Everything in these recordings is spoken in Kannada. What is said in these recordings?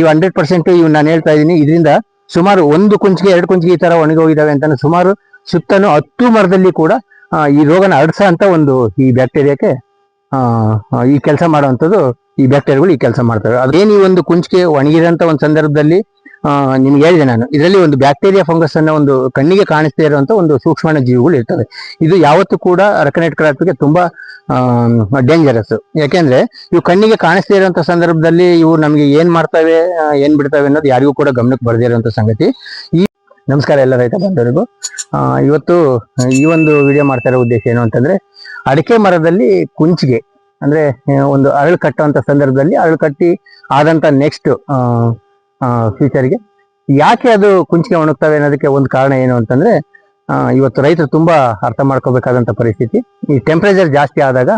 ಇವು ಹಂಡ್ರೆಡ್ ಪರ್ಸೆಂಟ್ ಇವು ನಾನು ಹೇಳ್ತಾ ಇದ್ದೀನಿ. ಇದರಿಂದ ಸುಮಾರು ಒಂದು ಕುಂಚಿಗೆ ಎರಡು ಕುಂಚಿಗೆ ಈ ತರ ಒಣಗಿ ಹೋಗಿದಾವೆ ಅಂತ ಸುಮಾರು ಸುತ್ತಲೂ ಹತ್ತು ಮರದಲ್ಲಿ ಕೂಡ ಈ ರೋಗನ ಅಡ್ಸ ಅಂತ ಒಂದು ಈ ಬ್ಯಾಕ್ಟೀರಿಯಾಕ್ಕೆ ಈ ಕೆಲಸ ಮಾಡುವಂಥದ್ದು ಈ ಬ್ಯಾಕ್ಟೀರಿಯಾಗಳು ಈ ಕೆಲಸ ಮಾಡ್ತವೆ. ಅದೇನು ಈ ಒಂದು ಕುಂಚಿಗೆ ಒಣಗಿರೋಂಥ ಒಂದು ಸಂದರ್ಭದಲ್ಲಿ ನಿಮ್ಗೆ ಹೇಳಿದೆ ನಾನು. ಇದರಲ್ಲಿ ಒಂದು ಬ್ಯಾಕ್ಟೀರಿಯಾ ಫಂಗಸ್ ಅನ್ನೋ ಒಂದು ಕಣ್ಣಿಗೆ ಕಾಣಿಸ್ತಾ ಇರುವಂತ ಒಂದು ಸೂಕ್ಷ್ಮ ಜೀವಿಗಳು ಇರ್ತವೆ. ಇದು ಯಾವತ್ತೂ ಕೂಡ ರಕನೆಟ್ ಕ್ರಾಪ್ಗೆ ತುಂಬಾ ಡೇಂಜರಸ್ ಯಾಕೆಂದ್ರೆ ಇವು ಕಣ್ಣಿಗೆ ಕಾಣಿಸ್ತಾ ಇರುವಂತ ಸಂದರ್ಭದಲ್ಲಿ ಇವು ನಮಗೆ ಏನ್ ಮಾಡ್ತವೆ ಆ, ಏನ್ ಬಿಡ್ತವೆ ಅನ್ನೋದು ಯಾರಿಗೂ ಕೂಡ ಗಮನಕ್ಕೆ ಬರ್ದೇ ಇರುವಂತ ಸಂಗತಿ. ಈ ನಮಸ್ಕಾರ ಎಲ್ಲ ರೈತ ಬಂದವರಿಗೂ ಆ, ಇವತ್ತು ಈ ಒಂದು ವಿಡಿಯೋ ಮಾಡ್ತಾ ಇರೋ ಉದ್ದೇಶ ಏನು ಅಂತಂದ್ರೆ ಅಡಿಕೆ ಮರದಲ್ಲಿ ಕುಂಚಿಗೆ ಅಂದ್ರೆ ಒಂದು ಅರಳು ಕಟ್ಟುವಂತ ಸಂದರ್ಭದಲ್ಲಿ ಅರಳು ಕಟ್ಟಿ ಆದಂತ ನೆಕ್ಸ್ಟ್ ಫ್ಯೂಚರ್ಗೆ ಯಾಕೆ ಅದು ಕುಂಚಿಗೆ ಒಣಗ್ತವೆ ಅನ್ನೋದಕ್ಕೆ ಒಂದು ಕಾರಣ ಏನು ಅಂತಂದ್ರೆ ಆ, ಇವತ್ತು ರೈತರು ತುಂಬಾ ಅರ್ಥ ಮಾಡ್ಕೋಬೇಕಾದಂತ ಪರಿಸ್ಥಿತಿ. ಈ ಟೆಂಪರೇಚರ್ ಜಾಸ್ತಿ ಆದಾಗ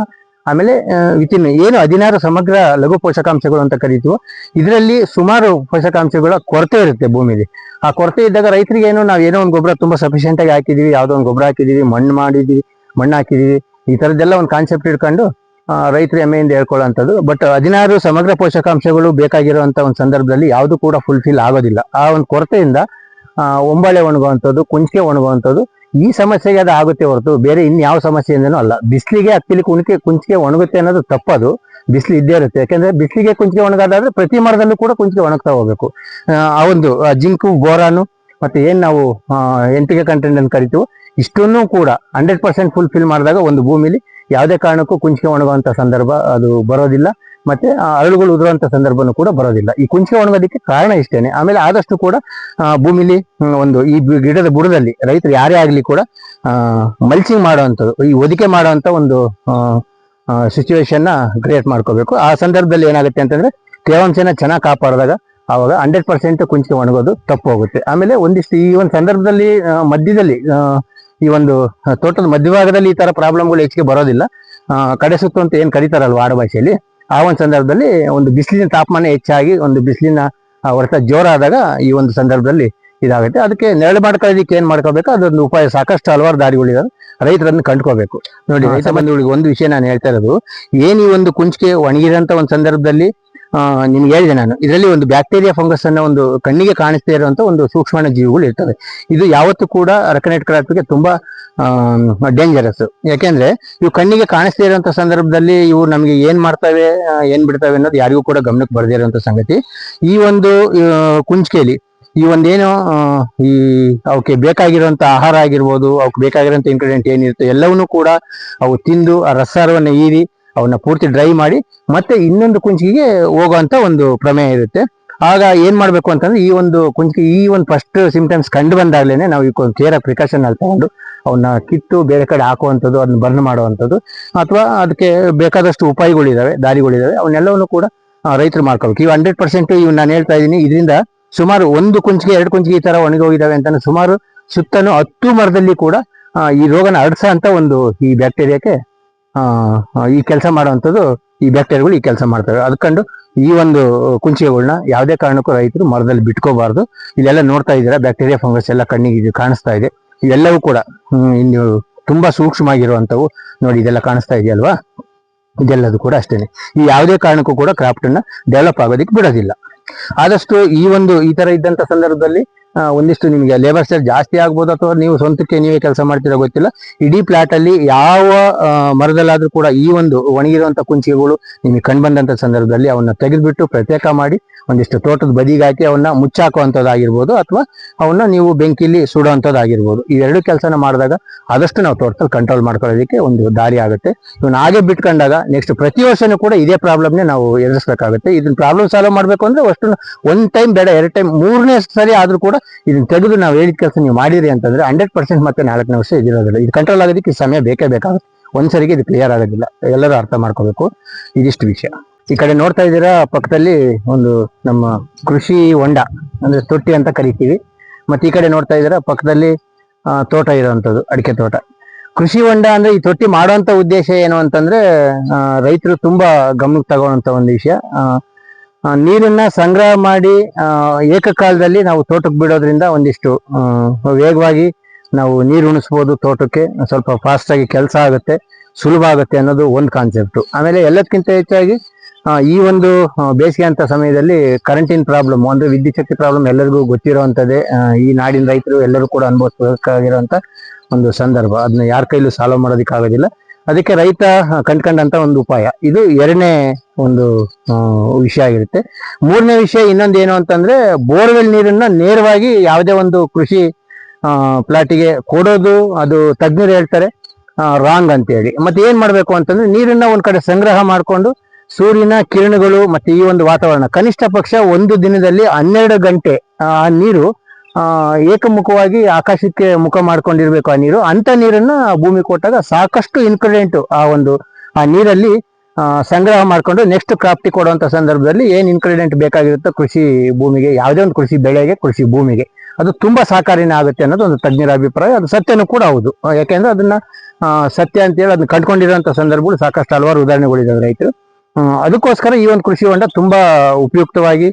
ಆಮೇಲೆ ವಿತಿನ್ ಏನು ಹದಿನಾರು ಸಮಗ್ರ ಲಘು ಪೋಷಕಾಂಶಗಳು ಅಂತ ಕರಿತೀವೋ, ಇದರಲ್ಲಿ ಸುಮಾರು ಪೋಷಕಾಂಶಗಳ ಕೊರತೆ ಇರುತ್ತೆ ಭೂಮಿಲಿ. ಆ ಕೊರತೆ ಇದ್ದಾಗ ರೈತರಿಗೆ ಏನು, ನಾವು ಏನೋ ಒಂದು ಗೊಬ್ಬರ ತುಂಬಾ ಸಫಿಷಿಯೆಂಟ್ ಆಗಿ ಹಾಕಿದೀವಿ, ಯಾವ್ದೋ ಒಂದು ಗೊಬ್ಬರ ಹಾಕಿದೀವಿ, ಮಣ್ಣು ಮಾಡಿದೀವಿ, ಮಣ್ಣು ಹಾಕಿದೀವಿ, ಈ ತರದ್ದೆಲ್ಲ ಒಂದು ಕಾನ್ಸೆಪ್ಟ್ ಇಟ್ಕೊಂಡು ರೈತರು ಹೆಮ್ಮೆಯಿಂದ ಹೇಳ್ಕೊಳ್ಳೋಂಥದ್ದು. ಬಟ್ ಹದಿನಾರು ಸಮಗ್ರ ಪೋಷಕಾಂಶಗಳು ಬೇಕಾಗಿರುವಂತ ಒಂದು ಸಂದರ್ಭದಲ್ಲಿ ಯಾವುದು ಕೂಡ ಫುಲ್ಫಿಲ್ ಆಗೋದಿಲ್ಲ. ಆ ಒಂದು ಕೊರತೆಯಿಂದ ಒಂಬಳೆ ಒಣಗುವಂಥದ್ದು ಕುಂಚಿಗೆ ಒಣಗುವಂಥದ್ದು ಈ ಸಮಸ್ಯೆಗೆ ಅದು ಆಗುತ್ತೆ ಹೊರತು ಬೇರೆ ಇನ್ಯಾವ ಸಮಸ್ಯೆಯಿಂದನೂ ಅಲ್ಲ. ಬಿಸಿಲಿಗೆ ಹತ್ತಿಲಿ ಕುಣಿಕೆ ಕುಂಚಿಗೆ ಒಣಗುತ್ತೆ ಅನ್ನೋದು ತಪ್ಪದು. ಬಿಸಿಲು ಇದ್ದೇ ಇರುತ್ತೆ. ಯಾಕಂದ್ರೆ ಬಿಸಿಲಿಗೆ ಕುಂಚಿಕೆ ಒಣಗಾದ್ರೆ ಪ್ರತಿ ಮರದಲ್ಲೂ ಕೂಡ ಕುಂಚಿಗೆ ಒಣಗ್ತಾ ಹೋಗ್ಬೇಕು. ಆ, ಒಂದು ಜಿಂಕು ಬೋರಾನು ಮತ್ತೆ ಏನ್ ನಾವು ಎಂಟಿಗೆ ಕಂಟೆಂಟ್ ಅಂತ ಕರಿತೀವೋ ಇಷ್ಟನ್ನೂ ಕೂಡ ಹಂಡ್ರೆಡ್ ಪರ್ಸೆಂಟ್ ಫುಲ್ಫಿಲ್ ಮಾಡಿದಾಗ ಒಂದು ಭೂಮಿಲಿ ಯಾವುದೇ ಕಾರಣಕ್ಕೂ ಕುಂಚಿಗೆ ಒಣಗುವಂತ ಸಂದರ್ಭ ಅದು ಬರೋದಿಲ್ಲ. ಮತ್ತೆ ಆ ಅರಳುಗಳು ಉದುರುವಂತ ಸಂದರ್ಭನೂ ಕೂಡ ಬರೋದಿಲ್ಲ. ಈ ಕುಂಚಿಗೆ ಒಣಗೋದಕ್ಕೆ ಕಾರಣ ಇಷ್ಟೇನೆ. ಆಮೇಲೆ ಆದಷ್ಟು ಕೂಡ ಭೂಮಿಲಿ ಒಂದು ಈ ಗಿಡದ ಬುಡದಲ್ಲಿ ರೈತರು ಯಾರೇ ಆಗ್ಲಿ ಕೂಡ ಮಲ್ಚಿಂಗ್ ಮಾಡುವಂಥದ್ದು, ಈ ಹೊದಿಕೆ ಮಾಡುವಂತ ಒಂದು ಸಿಚುವೇಶನ್ನ ಕ್ರಿಯೇಟ್ ಮಾಡ್ಕೋಬೇಕು. ಆ ಸಂದರ್ಭದಲ್ಲಿ ಏನಾಗುತ್ತೆ ಅಂತಂದ್ರೆ, ತೇವಾಂಶನ ಚೆನ್ನಾಗಿ ಕಾಪಾಡಿದಾಗ ಅವಾಗ ಹಂಡ್ರೆಡ್ ಪರ್ಸೆಂಟ್ ಕುಂಚಿಗೆ ಒಣಗೋದು ತಪ್ಪು ಹೋಗುತ್ತೆ ಆಮೇಲೆ ಒಂದಿಷ್ಟು ಈ ಒಂದು ಸಂದರ್ಭದಲ್ಲಿ ಮಧ್ಯದಲ್ಲಿ ಈ ಒಂದು ತೋಟದ ಮಧ್ಯಭಾಗದಲ್ಲಿ ಈ ತರ ಪ್ರಾಬ್ಲಮ್ಗಳು ಹೆಚ್ಚಿಗೆ ಬರೋದಿಲ್ಲ. ಕಡೆ ಸುತ್ತು ಅಂತ ಏನ್ ಕರೀತಾರಲ್ವ ಆಡು ಭಾಷೆಯಲ್ಲಿ ಆ ಒಂದು ಸಂದರ್ಭದಲ್ಲಿ ಒಂದು ಬಿಸಿಲಿನ ತಾಪಮಾನ ಹೆಚ್ಚಾಗಿ ಒಂದು ಬಿಸಿಲಿನ ಹೊರತ ಜೋರಾದಾಗ ಈ ಒಂದು ಸಂದರ್ಭದಲ್ಲಿ ಇದಾಗುತ್ತೆ. ಅದಕ್ಕೆ ನೆರಳು ಮಾಡ್ಕೊಳ್ಳೋದಕ್ಕೆ ಏನ್ ಮಾಡ್ಕೋಬೇಕು ಅದೊಂದು ಉಪಾಯ. ಸಾಕಷ್ಟು ಹಲವಾರು ದಾರಿಗಳಿದಾವೆ. ರೈತರನ್ನು ಕಂಡ್ಕೋಬೇಕು ನೋಡಿ ರೈತ ಬಂಧುಗಳಿಗೆ ಒಂದು ವಿಷಯ ನಾನು ಹೇಳ್ತಾ ಇರೋದು. ಏನ್ ಈ ಒಂದು ಕುಂಚಿಕೆ ಒಣಗಿದಂಥ ಒಂದು ಸಂದರ್ಭದಲ್ಲಿ ನಿಮ್ಗೆ ಹೇಳಿದೆ ನಾನು. ಇದರಲ್ಲಿ ಒಂದು ಬ್ಯಾಕ್ಟೀರಿಯಾ, ಫಂಗಸ್ ಅನ್ನ ಒಂದು ಕಣ್ಣಿಗೆ ಕಾಣಿಸ್ತಾ ಇರುವಂತಹ ಒಂದು ಸೂಕ್ಷ್ಮ ಜೀವಿಗಳು ಇರ್ತವೆ. ಇದು ಯಾವತ್ತು ಕೂಡ ರಕನೆಟ್ ಕ್ರಾಪ್ಗೆ ತುಂಬಾ ಡೇಂಜರಸ್ ಯಾಕೆಂದ್ರೆ ಇವು ಕಣ್ಣಿಗೆ ಕಾಣಿಸ್ತಾ ಇರುವಂತ ಸಂದರ್ಭದಲ್ಲಿ ಇವು ನಮಗೆ ಏನ್ ಮಾಡ್ತವೆ ಏನ್ ಬಿಡ್ತವೆ ಅನ್ನೋದು ಯಾರಿಗೂ ಕೂಡ ಗಮನಕ್ಕೆ ಬರದೇ ಇರುವಂತ ಸಂಗತಿ. ಈ ಒಂದು ಕುಂಚಿಕೆಯಲ್ಲಿ ಈ ಒಂದೇನು ಈ ಅವಕ್ಕೆ ಬೇಕಾಗಿರುವಂತ ಆಹಾರ ಆಗಿರ್ಬೋದು, ಅವಕ್ಕೆ ಬೇಕಾಗಿರುವಂತ ಇಂಗ್ರೀಡಿಯೆಂಟ್ ಏನಿರುತ್ತೆ ಎಲ್ಲವನ್ನೂ ಕೂಡ ಅವು ತಿಂದು ಆ ರಸಾರವನ್ನು ಹೀರಿ ಅವನ್ನ ಪೂರ್ತಿ ಡ್ರೈ ಮಾಡಿ ಮತ್ತೆ ಇನ್ನೊಂದು ಕುಂಚಿಗೆ ಹೋಗುವಂತ ಒಂದು ಪ್ರಮೇಯ ಇರುತ್ತೆ. ಆಗ ಏನ್ ಮಾಡ್ಬೇಕು ಅಂತಂದ್ರೆ ಈ ಒಂದು ಕುಂಚಿಗೆ ಈ ಒಂದು ಫಸ್ಟ್ ಸಿಂಪ್ಟಮ್ಸ್ ಕಂಡು ಬಂದಾಗ್ಲೇನೆ ನಾವು ಈ ಕೇರ ಪ್ರಿಕಾಷನ್ ಅಲ್ಲಿ ತಗೊಂಡು ಅವನ್ನ ಕಿತ್ತು ಬೇರೆ ಕಡೆ ಹಾಕುವಂಥದ್ದು, ಅದನ್ನ ಬರ್ನ್ ಮಾಡುವಂಥದ್ದು, ಅಥವಾ ಅದಕ್ಕೆ ಬೇಕಾದಷ್ಟು ಉಪಾಯಗಳಿದಾವೆ, ದಾರಿಗಳಿದಾವೆ, ಅವನ್ನೆಲ್ಲವನ್ನು ಕೂಡ ರೈತರು ಮಾಡ್ಕೋಬೇಕು ಇವು ಹಂಡ್ರೆಡ್ ಪರ್ಸೆಂಟ್ ಇವ್ ನಾನು ಹೇಳ್ತಾ ಇದ್ದೀನಿ ಇದರಿಂದ ಸುಮಾರು ಒಂದು ಕುಂಚಿಗೆ ಎರಡು ಕುಂಚಿಗೆ ಈ ತರ ಒಣಗಿ ಹೋಗಿದಾವೆ ಅಂತ ಸುಮಾರು ಸುತ್ತಲೂ ಹತ್ತು ಮರದಲ್ಲಿ ಕೂಡ ಈ ರೋಗನ ಹರಡ್ಸ ಅಂತ ಒಂದು ಈ ಬ್ಯಾಕ್ಟೀರಿಯಾಕ್ಕೆ ಈ ಕೆಲಸ ಮಾಡುವಂಥದ್ದು ಈ ಬ್ಯಾಕ್ಟೀರಿಯಾಗಳು ಈ ಕೆಲಸ ಮಾಡ್ತವೆ ಅದ್ಕೊಂಡು ಈ ಒಂದು ಕುಂಚಿಗೆಗಳನ್ನ ಯಾವುದೇ ಕಾರಣಕ್ಕೂ ರೈತರು ಮರದಲ್ಲಿ ಬಿಟ್ಕೋಬಾರ್ದು. ಇಲ್ಲೆಲ್ಲ ನೋಡ್ತಾ ಇದ್ದೀರಾ ಬ್ಯಾಕ್ಟೀರಿಯಾ ಫಂಗಸ್ ಎಲ್ಲ ಕಣ್ಣಿಗೆ ಕಾಣಿಸ್ತಾ ಇದೆ. ಇವೆಲ್ಲವೂ ಕೂಡ ಇನ್ನು ತುಂಬಾ ಸೂಕ್ಷ್ಮ ಆಗಿರುವಂತವು ನೋಡಿ ಇದೆಲ್ಲ ಕಾಣಿಸ್ತಾ ಇದೆಯಲ್ವಾ? ಇದೆಲ್ಲದು ಕೂಡ ಅಷ್ಟೇನೆ. ಈ ಯಾವುದೇ ಕಾರಣಕ್ಕೂ ಕೂಡ ಕ್ರಾಫ್ಟ್ ಅನ್ನ ಡೆವಲಪ್ ಆಗೋದಕ್ಕೆ ಬಿಡೋದಿಲ್ಲ. ಆದಷ್ಟು ಈ ಒಂದು ಈ ತರ ಇದ್ದಂತ ಸಂದರ್ಭದಲ್ಲಿ ಒಂದಿಷ್ಟು ನಿಮಗೆ ಲೇಬರ್ ಚಾರ್ಜ್ ಜಾಸ್ತಿ ಆಗ್ಬೋದು ಅಥವಾ ನೀವು ಸ್ವಂತಕ್ಕೆ ನೀವೇ ಕೆಲಸ ಮಾಡ್ತೀರೋ ಗೊತ್ತಿಲ್ಲ. ಇಡೀ ಪ್ಲಾಟ್ ಅಲ್ಲಿ ಯಾವ ಮರದಲ್ಲಾದರೂ ಕೂಡ ಈ ಒಂದು ಒಣಗಿರುವಂತ ಕುಂಚಿಗೆಗಳು ನಿಮಗೆ ಕಂಡು ಬಂದಂತ ಸಂದರ್ಭದಲ್ಲಿ ಅವನ್ನ ತೆಗೆದ್ಬಿಟ್ಟು ಪ್ರತ್ಯೇಕ ಮಾಡಿ ಒಂದಿಷ್ಟು ತೋಟದ ಬದಿಗೆ ಹಾಕಿ ಅವನ್ನ ಮುಚ್ಚಾಕುವಂಥದ್ದಾಗಿರ್ಬೋದು ಅಥವಾ ಅವನ್ನ ನೀವು ಬೆಂಕಿಲಿ ಸುಡುವಂಥದ್ದಾಗಿರ್ಬೋದು ಇವೆರಡು ಕೆಲಸನ ಮಾಡಿದಾಗ ಆದಷ್ಟು ನಾವು ತೋಟದಲ್ಲಿ ಕಂಟ್ರೋಲ್ ಮಾಡ್ಕೊಳ್ಳೋದಕ್ಕೆ ಒಂದು ದಾರಿ ಆಗುತ್ತೆ. ಇವನ್ನ ಹಾಗೆ ಬಿಟ್ಕೊಂಡಾಗ ನೆಕ್ಸ್ಟ್ ಪ್ರತಿ ವರ್ಷನೂ ಕೂಡ ಇದೇ ಪ್ರಾಬ್ಲಮ್ನೇ ನಾವು ಎದುರಿಸಬೇಕಾಗುತ್ತೆ. ಇದನ್ನ ಪ್ರಾಬ್ಲಮ್ ಸಾಲ್ವ್ ಮಾಡ್ಬೇಕು ಅಂದ್ರೆ ಅಷ್ಟು ಒಂದ್ ಟೈಮ್ ಬೇಡ, ಎರಡು ಟೈಮ್ ಮೂರನೇ ಸರಿ ಆದ್ರೂ ಕೂಡ ಇದನ್ನ ತೆಗೆದು ನಾವು ಹೇಳಿದ ಕೆಲಸ ನೀವು ಮಾಡಿರಿ ಅಂತಂದ್ರೆ ಹಂಡ್ರೆಡ್ ಪರ್ಸೆಂಟ್ ಮತ್ತೆ ನಾಲ್ಕನೇ ವರ್ಷ ಇದಿರೋದಿಲ್ಲ. ಇದು ಕಂಟ್ರೋಲ್ ಆಗೋದಕ್ಕೆ ಸಮಯ ಬೇಕೇ ಬೇಕಾಗುತ್ತೆ. ಒಂದ್ಸರಿಗೆ ಇದು ಕ್ಲಿಯರ್ ಆಗೋದಿಲ್ಲ. ಎಲ್ಲರೂ ಅರ್ಥ ಮಾಡ್ಕೋಬೇಕು. ಇದಿಷ್ಟು ವಿಷಯ. ಈ ಕಡೆ ನೋಡ್ತಾ ಇದ್ದೀರಾ, ಪಕ್ಕದಲ್ಲಿ ಒಂದು ನಮ್ಮ ಕೃಷಿ ಹೊಂಡ, ಅಂದ್ರೆ ತೊಟ್ಟಿ ಅಂತ ಕರಿತೀವಿ. ಮತ್ತೆ ಈ ಕಡೆ ನೋಡ್ತಾ ಇದ್ದೀರಾ, ಪಕ್ಕದಲ್ಲಿ ತೋಟ ಇರುವಂತದ್ದು, ಅಡಿಕೆ ತೋಟ. ಕೃಷಿ ಹೊಂಡ ಅಂದ್ರೆ ಈ ತೊಟ್ಟಿ ಮಾಡುವಂತ ಉದ್ದೇಶ ಏನು ಅಂತಂದ್ರೆ ರೈತರು ತುಂಬಾ ಗಮನಕ್ಕೆ ತಗೊಳ್ಳುವಂತ ಒಂದು ವಿಷಯ. ನೀರನ್ನ ಸಂಗ್ರಹ ಮಾಡಿ ಏಕಕಾಲದಲ್ಲಿ ನಾವು ತೋಟಕ್ಕೆ ಬಿಡೋದ್ರಿಂದ ಒಂದಿಷ್ಟು ವೇಗವಾಗಿ ನಾವು ನೀರು ಉಣಿಸ್ಬೋದು ತೋಟಕ್ಕೆ. ಸ್ವಲ್ಪ ಫಾಸ್ಟ್ ಆಗಿ ಕೆಲಸ ಆಗುತ್ತೆ, ಸುಲಭ ಆಗುತ್ತೆ ಅನ್ನೋದು ಒಂದು ಕಾನ್ಸೆಪ್ಟ್ ಆಮೇಲೆ ಎಲ್ಲದಕ್ಕಿಂತ ಹೆಚ್ಚಾಗಿ ಈ ಒಂದು ಬೇಸಿಗೆ ಅಂತ ಸಮಯದಲ್ಲಿ ಕರೆಂಟಿನ ಪ್ರಾಬ್ಲಮ್ ಅಂದ್ರೆ ವಿದ್ಯುತ್ ಶಕ್ತಿ ಪ್ರಾಬ್ಲಮ್ ಎಲ್ಲರಿಗೂ ಗೊತ್ತಿರುವಂತದ್ದೇ ಈ ನಾಡಿನ ರೈತರು ಎಲ್ಲರೂ ಕೂಡ ಅನುಭವಿಸಬೇಕಾಗಿರುವಂತ ಒಂದು ಸಂದರ್ಭ. ಅದನ್ನ ಯಾರ ಕೈಲೂ ಸಾಲ್ವ್ ಮಾಡೋದಕ್ಕೆ ಆಗೋದಿಲ್ಲ ಅದಕ್ಕೆ ರೈತ ಕಂಡ್ಕೊಂಡಂತ ಒಂದು ಉಪಾಯ. ಇದು ಎರಡನೇ ಒಂದು ವಿಷಯ ಆಗಿರುತ್ತೆ. ಮೂರನೇ ವಿಷಯ ಇನ್ನೊಂದು ಏನು ಅಂತಂದ್ರೆ, ಬೋರ್ವೆಲ್ ನೀರನ್ನ ನೇರವಾಗಿ ಯಾವುದೇ ಒಂದು ಕೃಷಿ ಪ್ಲಾಟಿಗೆ ಕೊಡೋದು, ಅದು ತಜ್ಞರು ಹೇಳ್ತಾರೆ ರಾಂಗ್ ಅಂತ ಹೇಳಿ ಮತ್ತೆ ಏನ್ ಮಾಡ್ಬೇಕು ಅಂತಂದ್ರೆ, ನೀರನ್ನ ಒಂದ್ ಕಡೆ ಸಂಗ್ರಹ ಮಾಡ್ಕೊಂಡು, ಸೂರ್ಯನ ಕಿರಣಗಳು ಮತ್ತೆ ಈ ಒಂದು ವಾತಾವರಣ. ಕನಿಷ್ಠ ಪಕ್ಷ ಒಂದು ದಿನದಲ್ಲಿ ಹನ್ನೆರಡು ಗಂಟೆ, ಆ, ನೀರು ಆ, ಏಕಮುಖವಾಗಿ ಆಕಾಶಕ್ಕೆ ಮುಖ ಮಾಡ್ಕೊಂಡಿರ್ಬೇಕು ಆ ನೀರು. ಅಂತ ನೀರನ್ನ ಭೂಮಿ ಕೊಟ್ಟಾಗ ಸಾಕಷ್ಟು ಇನ್ಕ್ರಿಡೆಂಟ್ ಆ ಒಂದು, ಆ ನೀರಲ್ಲಿ ಸಂಗ್ರಹ ಮಾಡ್ಕೊಂಡು ನೆಕ್ಸ್ಟ್ ಕ್ರಾಪ್ಟಿ ಕೊಡುವಂತ ಸಂದರ್ಭದಲ್ಲಿ ಏನ್ ಇನ್ಕ್ರಿಡೆಂಟ್ ಬೇಕಾಗಿರುತ್ತೋ ಕೃಷಿ ಭೂಮಿಗೆ, ಯಾವುದೇ ಒಂದು ಕೃಷಿ ಬೆಳೆಗೆ, ಕೃಷಿ ಭೂಮಿಗೆ. ಅದು ತುಂಬಾ ಸಹಕಾರಿನೇ ಆಗುತ್ತೆ ಅನ್ನೋದು ಒಂದು ತಜ್ಞರ ಅಭಿಪ್ರಾಯ. ಅದು ಸತ್ಯನೂ ಕೂಡ ಹೌದು. ಯಾಕೆಂದ್ರೆ ಅದನ್ನ ಸತ್ಯ ಅಂತ ಹೇಳಿ ಅದನ್ನ ಕಂಡ್ಕೊಂಡಿರುವಂತ ಸಂದರ್ಭಗಳು ಸಾಕಷ್ಟು ಹಲವಾರು ಉದಾಹರಣೆಗಳಿದಾವೆ ರೈತರು. ಅದಕ್ಕೋಸ್ಕರ ಈ ಒಂದು ಕೃಷಿ ಹೊಂಡ ತುಂಬಾ ಉಪಯುಕ್ತವಾಗಿ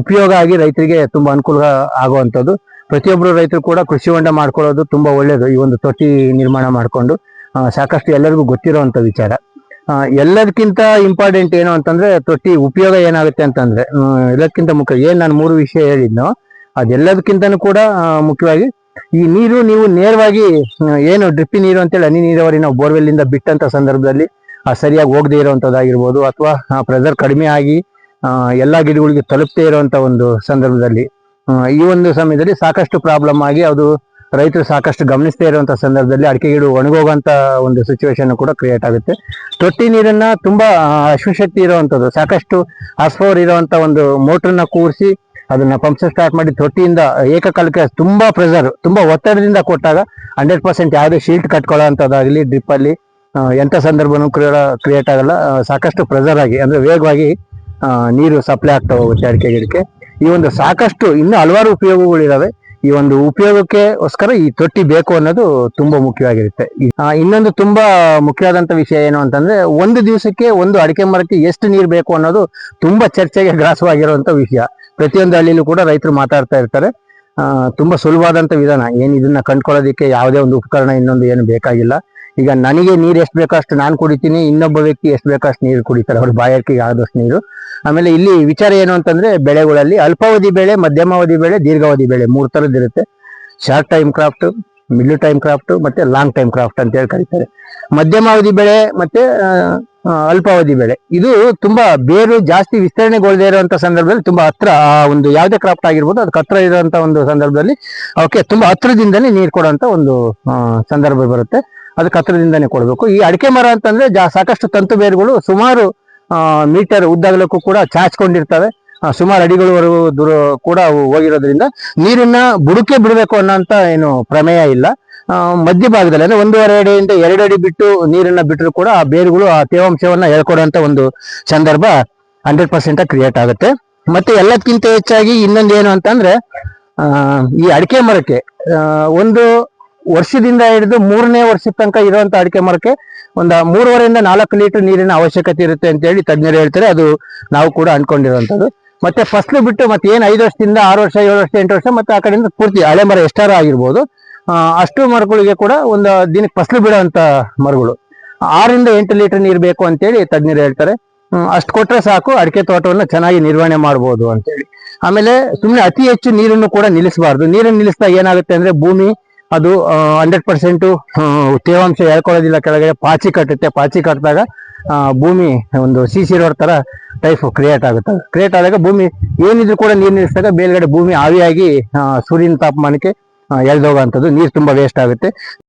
ಉಪಯೋಗ ಆಗಿ ರೈತರಿಗೆ ತುಂಬಾ ಅನುಕೂಲ ಆಗುವಂಥದ್ದು. ಪ್ರತಿಯೊಬ್ಬರು ರೈತರು ಕೂಡ ಕೃಷಿ ಹೊಂಡ ಮಾಡ್ಕೊಳ್ಳೋದು ತುಂಬಾ ಒಳ್ಳೇದು, ಈ ಒಂದು ತೊಟ್ಟಿ ನಿರ್ಮಾಣ ಮಾಡಿಕೊಂಡು. ಸಾಕಷ್ಟು ಎಲ್ಲರಿಗೂ ಗೊತ್ತಿರುವಂತ ವಿಚಾರ. ಎಲ್ಲದಕ್ಕಿಂತ ಇಂಪಾರ್ಟೆಂಟ್ ಏನು ಅಂತಂದ್ರೆ, ತೊಟ್ಟಿ ಉಪಯೋಗ ಏನಾಗುತ್ತೆ ಅಂತಂದ್ರೆ ಎಲ್ಲದಕ್ಕಿಂತ ಮುಖ್ಯ, ಏನ್ ನಾನು ಮೂರು ವಿಷಯ ಹೇಳಿದ್ನೋ ಅದೆಲ್ಲದಕ್ಕಿಂತನೂ ಕೂಡ ಮುಖ್ಯವಾಗಿ ಈ ನೀರು ನೀವು ನೇರವಾಗಿ ಏನು ಡ್ರಿಪ್ಪಿ ನೀರು ಅಂತೇಳಿ ಹನಿ ನೀರಾವರಿ ನಾವು ಬೋರ್ವೆಲ್ ಇಂದ ಬಿಟ್ಟಂತ ಸಂದರ್ಭದಲ್ಲಿ ಸರಿಯಾಗಿ ಹೋಗದೆ ಇರುವಂತದ್ದಾಗಿರ್ಬೋದು ಅಥವಾ ಪ್ರೆಸರ್ ಕಡಿಮೆ ಆಗಿ ಎಲ್ಲಾ ಗಿಡಗಳಿಗೆ ತಲುಪದೇ ಇರುವಂತ ಒಂದು ಸಂದರ್ಭದಲ್ಲಿ ಈ ಒಂದು ಸಮಯದಲ್ಲಿ ಸಾಕಷ್ಟು ಪ್ರಾಬ್ಲಮ್ ಆಗಿ ಅದು ರೈತರು ಸಾಕಷ್ಟು ಗಮನಿಸದೇ ಇರುವಂತ ಸಂದರ್ಭದಲ್ಲಿ ಅಡಿಕೆ ಗಿಡ ಒಣಗೋಗಂತ ಒಂದು ಸಿಚುವೇಶನ್ ಕೂಡ ಕ್ರಿಯೇಟ್ ಆಗುತ್ತೆ. ತೊಟ್ಟಿ ನೀರನ್ನ ತುಂಬಾ ಅಶ್ವಶಕ್ತಿ ಇರುವಂತದ್ದು, ಸಾಕಷ್ಟು ಆಸ್ಫೋರ್ ಇರುವಂತ ಒಂದು ಮೋಟರ್ನ ಕೂರಿಸಿ ಅದನ್ನ ಪಂಪ್ ಸ್ಟಾರ್ಟ್ ಮಾಡಿ ತೊಟ್ಟಿಯಿಂದ ಏಕಕಾಲಕ್ಕೆ ತುಂಬಾ ಪ್ರೆಸರ್ ತುಂಬಾ ಒತ್ತಡದಿಂದ ಕೊಟ್ಟಾಗ ಹಂಡ್ರೆಡ್ ಪರ್ಸೆಂಟ್ ಯಾವುದೇ ಶೀಲ್ಟ್ ಕಟ್ಕೊಳ್ಳೋ ಅಂತದಾಗ್ಲಿ ಡ್ರಿಪ್ ಅಲ್ಲಿ ಎಂತ ಸಂದರ್ಭನೂ ಕ್ರಿಯೇಟ್ ಆಗಲ್ಲ. ಸಾಕಷ್ಟು ಪ್ರೆಸರ್ ಆಗಿ, ಅಂದ್ರೆ ವೇಗವಾಗಿ ನೀರು ಸಪ್ಲೈ ಆಗ್ತಾ ಹೋಗುತ್ತೆ ಅಡಿಕೆ ಗಿಡಕ್ಕೆ. ಈ ಒಂದು ಸಾಕಷ್ಟು ಇನ್ನೂ ಹಲವಾರು ಉಪಯೋಗಗಳಿದಾವೆ. ಈ ಒಂದು ಉಪಯೋಗಕ್ಕೆಗೋಸ್ಕರ ಈ ತೊಟ್ಟಿ ಬೇಕು ಅನ್ನೋದು ತುಂಬಾ ಮುಖ್ಯವಾಗಿರುತ್ತೆ. ಇನ್ನೊಂದು ತುಂಬಾ ಮುಖ್ಯವಾದಂತ ವಿಷಯ ಏನು ಅಂತಂದ್ರೆ ಒಂದು ದಿವಸಕ್ಕೆ ಒಂದು ಅಡಿಕೆ ಮರಕ್ಕೆ ಎಷ್ಟು ನೀರು ಬೇಕು ಅನ್ನೋದು ತುಂಬಾ ಚರ್ಚೆಗೆ ಗ್ರಾಸವಾಗಿರುವಂತ ವಿಷಯ. ಪ್ರತಿಯೊಂದು ಹಳ್ಳಿಯಲ್ಲೂ ಕೂಡ ರೈತರು ಮಾತಾಡ್ತಾ ಇರ್ತಾರೆ. ತುಂಬಾ ಸುಲಭವಾದಂತ ವಿಧಾನ. ಏನು ಇದನ್ನ ಕಂಡ್ಕೊಳ್ಳೋದಕ್ಕೆ ಯಾವುದೇ ಒಂದು ಉಪಕರಣ ಇನ್ನೊಂದು ಏನು ಬೇಕಾಗಿಲ್ಲ. ಈಗ ನನಗೆ ನೀರು ಎಷ್ಟು ಬೇಕೋ ಅಷ್ಟು ನಾನು ಕುಡಿತೀನಿ, ಇನ್ನೊಬ್ಬ ವ್ಯಕ್ತಿ ಎಷ್ಟು ಬೇಕೋ ಅಷ್ಟು ನೀರು ಕುಡಿತಾರೆ, ಅವ್ರ ಬಾಯಾರಿಕೆಗೆ ಆದಷ್ಟು ನೀರು. ಆಮೇಲೆ ಇಲ್ಲಿ ವಿಚಾರ ಏನು ಅಂತಂದ್ರೆ ಬೆಳೆಗಳಲ್ಲಿ ಅಲ್ಪಾವಧಿ ಬೆಳೆ, ಮಧ್ಯಮಾವಧಿ ಬೆಳೆ, ದೀರ್ಘಾವಧಿ ಬೆಳೆ ಮೂರು ಥರದ್ದು ಇರುತ್ತೆ. Short time craft middle time craft ಮತ್ತೆ ಲಾಂಗ್ ಟೈಮ್ ಕ್ರಾಫ್ಟ್ ಅಂತ ಹೇಳಿ ಕರೀತಾರೆ. ಮಧ್ಯಮಾವಧಿ ಬೆಳೆ ಮತ್ತೆ ಅಲ್ಪಾವಧಿ ಬೆಳೆ. ಇದು ತುಂಬಾ ಬೇರು ಜಾಸ್ತಿ ವಿಸ್ತರಣೆಗೊಳ್ಳದೇ ಇರುವಂತ ಸಂದರ್ಭದಲ್ಲಿ ತುಂಬಾ ಹತ್ರ, ಆ, ಒಂದು ಯಾವುದೇ ಕ್ರಾಫ್ಟ್ ಆಗಿರ್ಬೋದು, ಅದಕ್ಕೆ ಹತ್ರ ಇರುವಂತ ಒಂದು ಸಂದರ್ಭದಲ್ಲಿ ಅವಕ್ಕೆ ತುಂಬಾ ಹತ್ರದಿಂದಲೇ ನೀರು ಕೊಡುವಂತ ಒಂದು ಸಂದರ್ಭ ಬರುತ್ತೆ. ಅದಕ್ಕೆ ಹತ್ರದಿಂದನೇ ಕೊಡಬೇಕು. ಈ ಅಡಿಕೆ ಮರ ಅಂತಂದ್ರೆ ಜಾ ಸಾಕಷ್ಟು ತಂತು ಬೇರುಗಳು ಸುಮಾರು ಮೀಟರ್ ಉದ್ದಗಲಕ್ಕೂ ಕೂಡ ಚಾಚ್ಕೊಂಡಿರ್ತವೆ. ಸುಮಾರು ಅಡಿಗಳವರೆಗೂ ದೂರ, ಕೂಡ ಅವು ಹೋಗಿರೋದ್ರಿಂದ ನೀರನ್ನ ಬುಡಕ್ಕೆ ಬಿಡಬೇಕು ಅನ್ನೋಂತ ಏನು ಪ್ರಮೇಯ ಇಲ್ಲ. ಮಧ್ಯ ಮಧ್ಯಭಾಗದಲ್ಲಿ ಅಂದ್ರೆ ಒಂದೂವರೆ ಅಡಿಯಿಂದ ಎರಡು ಅಡಿ ಬಿಟ್ಟು ನೀರನ್ನ ಬಿಟ್ಟರು ಕೂಡ ಆ ಬೇರುಗಳು ಆ ತೇವಾಂಶವನ್ನ ಹೇಳ್ಕೊಡುವಂತ ಒಂದು ಸಂದರ್ಭ ಹಂಡ್ರೆಡ್ ಪರ್ಸೆಂಟ್ ಕ್ರಿಯೇಟ್ ಆಗುತ್ತೆ. ಮತ್ತೆ ಎಲ್ಲದಕ್ಕಿಂತ ಹೆಚ್ಚಾಗಿ ಇನ್ನೊಂದು ಏನು ಅಂತಂದ್ರೆ ಈ ಅಡಿಕೆ ಮರಕ್ಕೆ ಒಂದು ವರ್ಷದಿಂದ ಹಿಡಿದು ಮೂರನೇ ವರ್ಷದ ತನಕ ಇರುವಂತ ಅಡಿಕೆ ಮರಕ್ಕೆ ಒಂದು ಮೂರುವರೆಯಿಂದ ನಾಲ್ಕು ಲೀಟರ್ ನೀರಿನ ಅವಶ್ಯಕತೆ ಇರುತ್ತೆ ಅಂತ ಹೇಳಿ ತಜ್ಞರು ಹೇಳ್ತಾರೆ. ಅದು ನಾವು ಕೂಡ ಅನ್ಕೊಂಡಿರುವಂತದ್ದು. ಮತ್ತೆ ಫಸ್ಲು ಬಿಟ್ಟು ಮತ್ತೆ ಏನ್ ಐದು ವರ್ಷದಿಂದ ಆರು ವರ್ಷ, ಏಳು ವರ್ಷ, ಎಂಟು ವರ್ಷ ಮತ್ತೆ ಆ ಕಡೆಯಿಂದ ಪೂರ್ತಿ ಹಳೆ ಮರ ಎಷ್ಟಾರ ಆಗಿರ್ಬೋದು. ಅಷ್ಟು ಮರಗಳಿಗೆ ಕೂಡ ಒಂದು ದಿನಕ್ಕೆ ಫಸ್ಲು ಬಿಡುವಂತ ಮರಗಳು. ಆರರಿಂದ ಎಂಟು ಲೀಟರ್ ನೀರು ಬೇಕು ಅಂತೇಳಿ ತಜ್ಞರು ಹೇಳ್ತಾರೆ. ಅಷ್ಟು ಕೊಟ್ರೆ ಸಾಕು, ಅಡಿಕೆ ತೋಟವನ್ನು ಚೆನ್ನಾಗಿ ನಿರ್ವಹಣೆ ಮಾಡ್ಬೋದು ಅಂತೇಳಿ ಆಮೇಲೆ ಸುಮ್ಮನೆ ಅತಿ ಹೆಚ್ಚು ನೀರನ್ನು ಕೂಡ ನಿಲ್ಲಿಸಬಾರ್ದು. ನೀರನ್ನು ನಿಲ್ಲಿಸಿದಾಗ ಏನಾಗುತ್ತೆ ಅಂದ್ರೆ ಭೂಮಿ ಅದು ಹಂಡ್ರೆಡ್ ಪರ್ಸೆಂಟು ತೇವಾಂಶ ಹೇಳ್ಕೊಳ್ಳೋದಿಲ್ಲ. ಕೆಳಗಡೆ ಪಾಚಿ ಕಟ್ಟುತ್ತೆ. ಪಾಚಿ ಕಟ್ಟಿದಾಗ ಭೂಮಿ ಒಂದು ಸಿಸಿ ರೋಡ್ ಥರ ಟೈಪ್ ಕ್ರಿಯೇಟ್ ಆಗುತ್ತೆ. ಕ್ರಿಯೇಟ್ ಆದಾಗ ಭೂಮಿ ಏನಿದ್ರು ಕೂಡ ನೀರು ನಿಲ್ಲಿಸಿದಾಗ ಮೇಲ್ಗಡೆ ಭೂಮಿ ಆವಿಯಾಗಿ ಸೂರ್ಯನ ತಾಪಮಾನಕ್ಕೆ ಎಳ್ದೋಗುವಂಥದ್ದು ನೀರು ತುಂಬಾ ವೇಸ್ಟ್ ಆಗುತ್ತೆ.